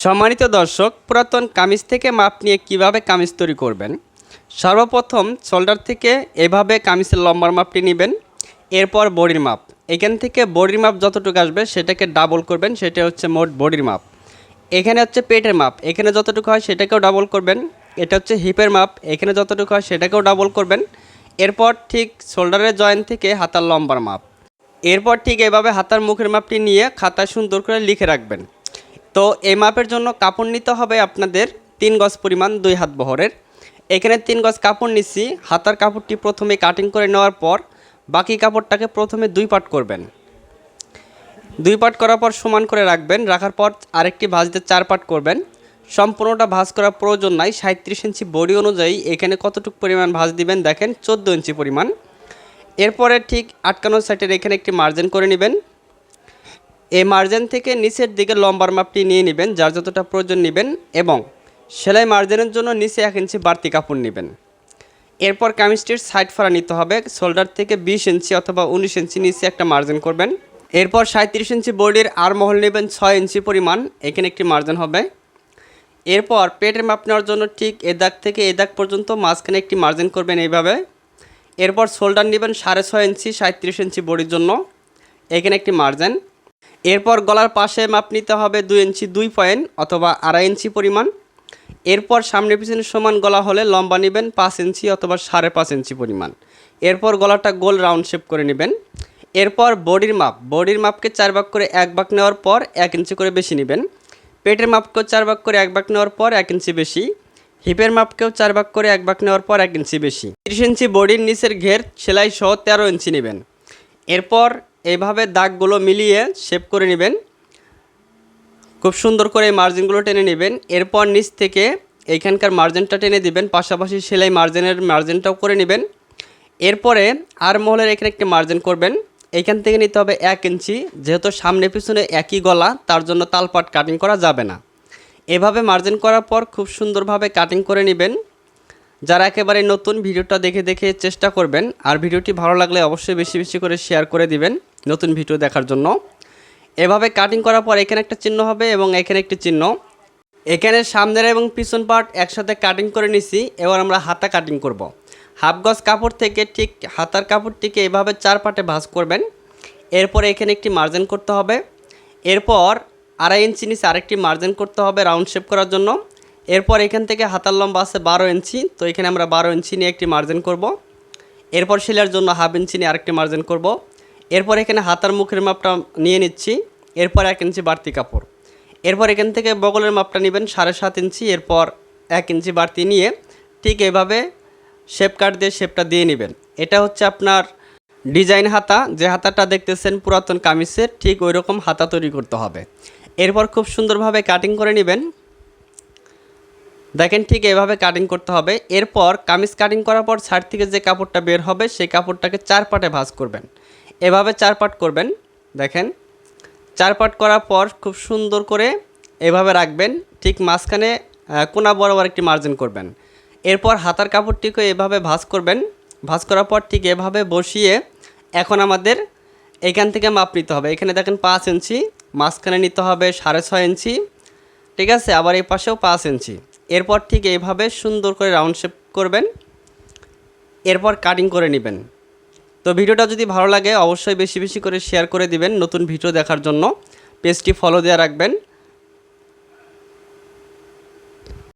সম্মানিত দর্শক, পুরাতন কামিজ থেকে মাপ নিয়ে কীভাবে কামিজ তৈরি করবেন? সর্বপ্রথম শোল্ডার থেকে এভাবে কামিজের লম্বার মাপটি নেবেন। এরপর বডির মাপ। এখান থেকে বডির মাপ যতটুকু আসবে, সেটাকে ডাবল করবেন সেটা হচ্ছে মোট বডির মাপ। এখানে হচ্ছে পেটের মাপ। এখানে যতটুকু হয়, সেটাকেও ডাবল করবেন। এটা হচ্ছে হিপের মাপ। এখানে যতটুকু হয়, সেটাকেও ডাবল করবেন। এরপর ঠিক শোল্ডারের জয়েন্ট থেকে হাতার লম্বার মাপ। এরপর ঠিক এভাবে হাতার মুখের মাপটি নিয়ে খাতায় সুন্দর করে লিখে রাখবেন। তো এই মাপের জন্য কাপড় নিতে হবে আপনাদের তিন গজ পরিমাণ দুই হাত বহরের। এখানে তিন গজ কাপড় নিচ্ছি হাতার কাপড়টি প্রথমে কাটিং করে নেওয়ার পর বাকি কাপড়টাকে প্রথমে দুই পাট করবেন। দুই পাট করার পর সমান করে রাখবেন, রাখার পর আরেকটি ভাঁজতে চার পাট করবেন। সম্পূর্ণটা ভাঁজ করার প্রয়োজন নাই সাঁত্রিশ ইঞ্চি বডি অনুযায়ী এখানে কতটুকু পরিমাণ ভাঁজ দিবেন দেখেন, চোদ্দ ইঞ্চি পরিমাণ। এরপরে ঠিক আটকানো সাইডের এখানে একটি মার্জিন করে নেবেন। এই মার্জিন থেকে নিচের দিকে লম্বার মাপটি নিয়ে নেবেন, যার যতটা প্রয়োজন নেবেন, এবং সেলাই মার্জিনের জন্য নিচে এক ইঞ্চি বাড়তি কাপড় নেবেন। এরপর কামিজটির সাইড ফাড়া নিতে হবে, শোল্ডার থেকে বিশ ইঞ্চি অথবা উনিশ ইঞ্চি নিচে একটা মার্জিন করবেন। এরপর সাঁত্রিশ ইঞ্চি বডির আর মহল নেবেন ছয় ইঞ্চি পরিমাণ, এখানে একটি মার্জিন হবে। এরপর পেটের মাপ নেওয়ার জন্য ঠিক এ দাগ থেকে এ দাগ পর্যন্ত মাঝখানে একটি মার্জিন করবেন এইভাবে। এরপর শোল্ডার নেবেন সাড়ে ছয় ইঞ্চি সাঁত্রিশ ইঞ্চি বডির জন্য, এখানে একটি মার্জিন। এরপর গলার পাশে মাপ নিতে হবে দুই ইঞ্চি দুই পয়েন্ট অথবা আড়াই ইঞ্চি পরিমাণ। এরপর সামনে পিছনে সমান গলা হলে লম্বা নেবেন পাঁচ ইঞ্চি অথবা সাড়ে পাঁচ ইঞ্চি পরিমাণ। এরপর গলাটা গোল রাউন্ড শেপ করে নেবেন। এরপর বডির মাপ, বডির মাপকে চার ভাগ করে এক ভাগ নেওয়ার পর এক ইঞ্চি করে বেশি নেবেন। পেটের মাপকেও চার ভাগ করে এক ভাগ নেওয়ার পর এক ইঞ্চি বেশি। হিপের মাপকেও চার ভাগ করে এক ভাগ নেওয়ার পর এক ইঞ্চি বেশি। তিরিশ ইঞ্চি বডির নিচের ঘের সেলাই সহ তেরো ইঞ্চি নেবেন। এরপর এইভাবে দাগগুলো মিলিয়ে শেপ করে নেবেন। খুব সুন্দর করে এই মার্জিনগুলো টেনে নেবেন। এরপর নিচ থেকে এইখানকার মার্জিনটা টেনে দিবেন। পাশাপাশি সেলাই মার্জিনের মার্জিনটাও করে নেবেন। এরপরে আর মহলের এখানে একটি মার্জিন করবেন। এইখান থেকে নিতে হবে এক ইঞ্চি। যেহেতু সামনে পিছনে একই গলা, তার জন্য তালপাট কাটিং করা যাবে না। এভাবে মার্জিন করার পর খুব সুন্দরভাবে কাটিং করে নেবেন। যারা একেবারে নতুন, ভিডিওটা দেখে দেখে চেষ্টা করবেন। আর ভিডিওটি ভালো লাগলে অবশ্যই বেশি বেশি করে শেয়ার করে দিবেন। নতুন ভিডিও দেখার জন্য। এভাবে কাটিং করার পর এখানে একটা চিহ্ন হবে এবং এখানে একটি চিহ্ন। এখানে সামনের এবং পিছন পার্ট একসাথে কাটিং করে নিছি, এবার আমরা হাতা কাটিং করব। হাফ গজ কাপড় থেকে ঠিক হাতার কাপড়টিকে এভাবে চার পাটে ভাঁজ করবেন। এরপর এখানে একটি মার্জিন করতে হবে। এরপর আড়াই ইঞ্চি নিচে আরেকটি মার্জিন করতে হবে রাউন্ড শেপ করার জন্য। এরপর এখান থেকে হাতার লম্বা আছে বারো ইঞ্চি, তো এখানে আমরা বারো ইঞ্চি নিয়ে একটি মার্জিন করব। এরপর সেলার জন্য হাফ ইঞ্চি নিয়ে আরেকটি মার্জিন করব। এরপর এখানে হাতার মুখের মাপটা নিয়ে নিচ্ছি। এরপর এক ইঞ্চি বাড়তি কাপড়। এরপর এখান থেকে বগলের মাপটা নেবেন সাড়ে সাত ইঞ্চি। এরপর এক ইঞ্চি বাড়তি নিয়ে ঠিক এভাবে শেপ কাট দিয়ে শেপটা দিয়ে নেবেন। এটা হচ্ছে আপনার ডিজাইন হাতা। যে হাতাটা দেখতেছেন পুরাতন কামিজের, ঠিক ওই রকম হাতা তৈরি করতে হবে। এরপর খুব সুন্দরভাবে কাটিং করে নেবেন। দেখেন ঠিক এভাবে কাটিং করতে হবে। এরপর কামিজ কাটিং করার পর সাইড থেকে যে কাপড়টা বের হবে, সেই কাপড়টাকে চার পাটে ভাঁজ করবেন। এভাবে চার পাট করবেন, দেখেন। চার পাট করার পর খুব সুন্দর করে এভাবে রাখবেন, ঠিক মাঝখানে কোনা বরাবর একটি মার্জিন করবেন। এরপর হাতার কাপড়টিকে এভাবে ভাঁজ করবেন। ভাঁজ করার পর ঠিক এভাবে বসিয়ে এখন আমাদের এখান থেকে মাপ নিতে হবে। এখানে দেখেন পাঁচ ইঞ্চি, মাঝখানে নিতে হবে সাড়ে ছয় ইঞ্চি, ঠিক আছে? আবার এই পাশেও পাঁচ ইঞ্চি। এরপর ঠিক এইভাবে সুন্দর করে রাউন্ড শেপ করবেন। এরপর কাটিং করে নেবেন। তো ভিডিওটা যদি ভালো লাগে, অবশ্যই বেশি বেশি করে শেয়ার করে দিবেন নতুন ভিডিও দেখার জন্য। পেজটি ফলো দেওয়া রাখবেন।